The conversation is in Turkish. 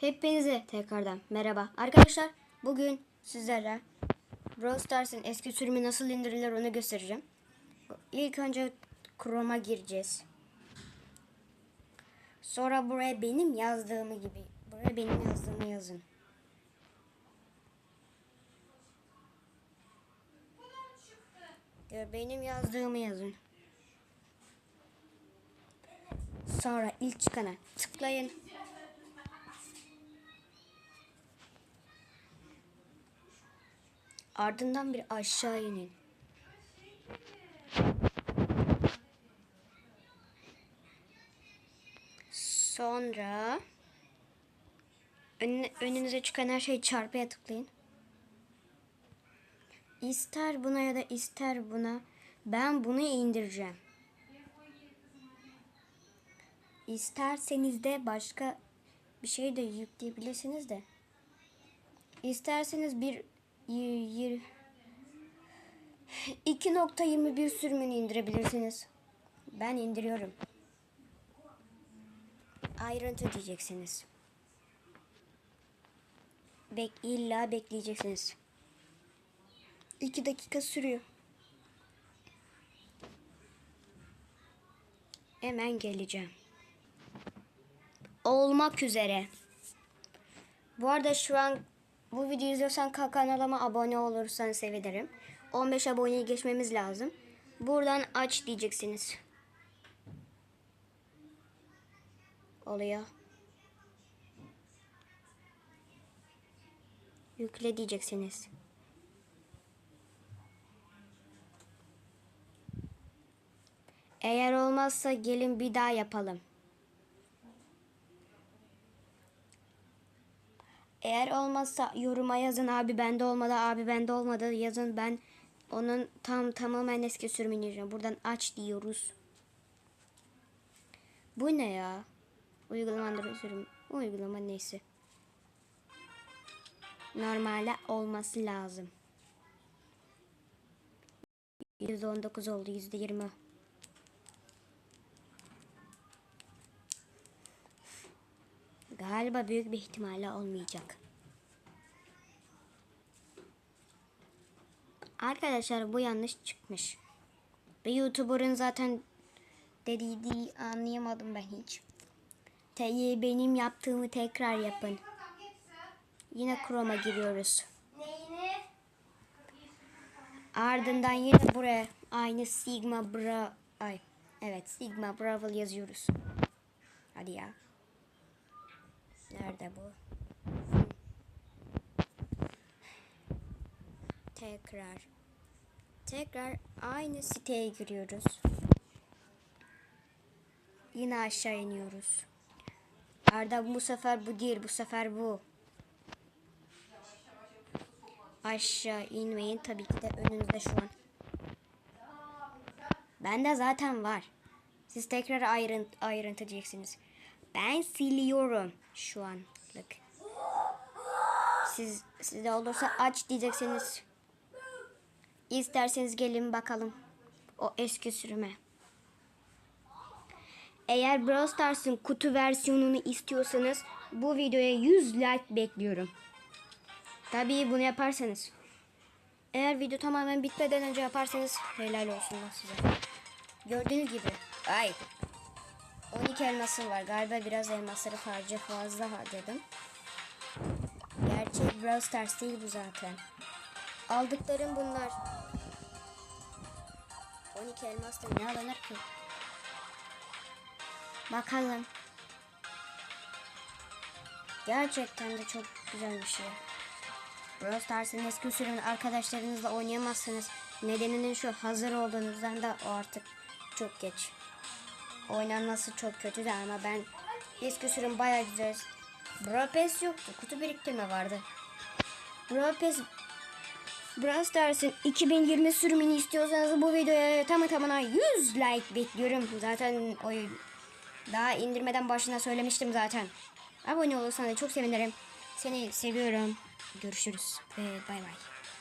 Hepinize tekrardan merhaba. Arkadaşlar bugün sizlere Brawl Stars'ın eski sürümü nasıl indirilir onu göstereceğim. İlk önce Chrome'a gireceğiz. Sonra buraya benim yazdığımı gibi buraya benim yazdığımı yazın. Benim yazdığımı yazın. Sonra ilk çıkana tıklayın. Ardından bir aşağı inin. Sonra önüne- önünüze çıkan her şeyi çarpıya tıklayın. İster buna ya da ister buna ben bunu indireceğim. İsterseniz de başka bir şey de yükleyebilirsiniz de. İsterseniz bir 2.21 sürümünü indirebilirsiniz. Ben indiriyorum. Ayrıntı diyeceksiniz. Bek illa bekleyeceksiniz. 2 dakika sürüyor. Hemen geleceğim. Olmak üzere. Bu arada şu an bu videoyu izliyorsan ka- kanalıma abone olursan sevinirim. 15 aboneyi geçmemiz lazım. Buradan aç diyeceksiniz. Oluyor. Yükle diyeceksiniz. Eğer olmazsa gelin bir daha yapalım. Eğer olmazsa yoruma yazın abi bende olmadı abi bende olmadı yazın ben onun tam tamamen eski sürümünü indireceğim. Buradan aç diyoruz. Bu ne ya? Uygulamaları sürüm. Uygulama neyse. Normale olması lazım. %19 oldu %20. Galiba büyük bir ihtimalle olmayacak. Arkadaşlar bu yanlış çıkmış. Bir YouTuber'ın zaten dediği anlayamadım ben hiç. Te- benim yaptığımı tekrar yapın. Yine Chrome'a giriyoruz. Ardından yine buraya aynı Sigma Bra ay evet Sigma Bravo yazıyoruz. Hadi ya. Nerede bu? Tekrar. Tekrar aynı siteye giriyoruz. Yine aşağı iniyoruz. Arda bu sefer bu değil, bu sefer bu. Aşağı inmeyin tabii ki de önünüzde şu an. Bende zaten var. Siz tekrar ayrıntı, ayrıntı diyeceksiniz. Ben siliyorum şu anlık. Siz sizde olursa aç diyeceksiniz. İsterseniz gelin bakalım o eski sürüme. Eğer Brawl Stars'ın kutu versiyonunu istiyorsanız bu videoya 100 like bekliyorum. Tabii bunu yaparsanız. Eğer video tamamen bitmeden önce yaparsanız helal olsun size. Gördüğünüz gibi. Ay. 12 elmasım var. Galiba biraz elmasları harca fazla harcadım. Gerçek Brawl Stars değil bu zaten. Aldıklarım bunlar. 12 elmas da ne alınır ki? Bakalım. Gerçekten de çok güzel bir şey. Brawl Stars'ın eski sürümünü arkadaşlarınızla oynayamazsınız. Nedeninin şu hazır olduğunuzdan da o artık çok geç. Oynanması çok kötü de ama ben eski sürüm baya güzel. Brawl Pass yoktu. Kutu biriktirme vardı. Brawl Pass Brawl Stars'ın 2020 sürümünü istiyorsanız bu videoya tamı tamına 100 like bekliyorum. Zaten o daha indirmeden başına söylemiştim zaten. Abone olursan da çok sevinirim. Seni seviyorum. Görüşürüz ve bay bay.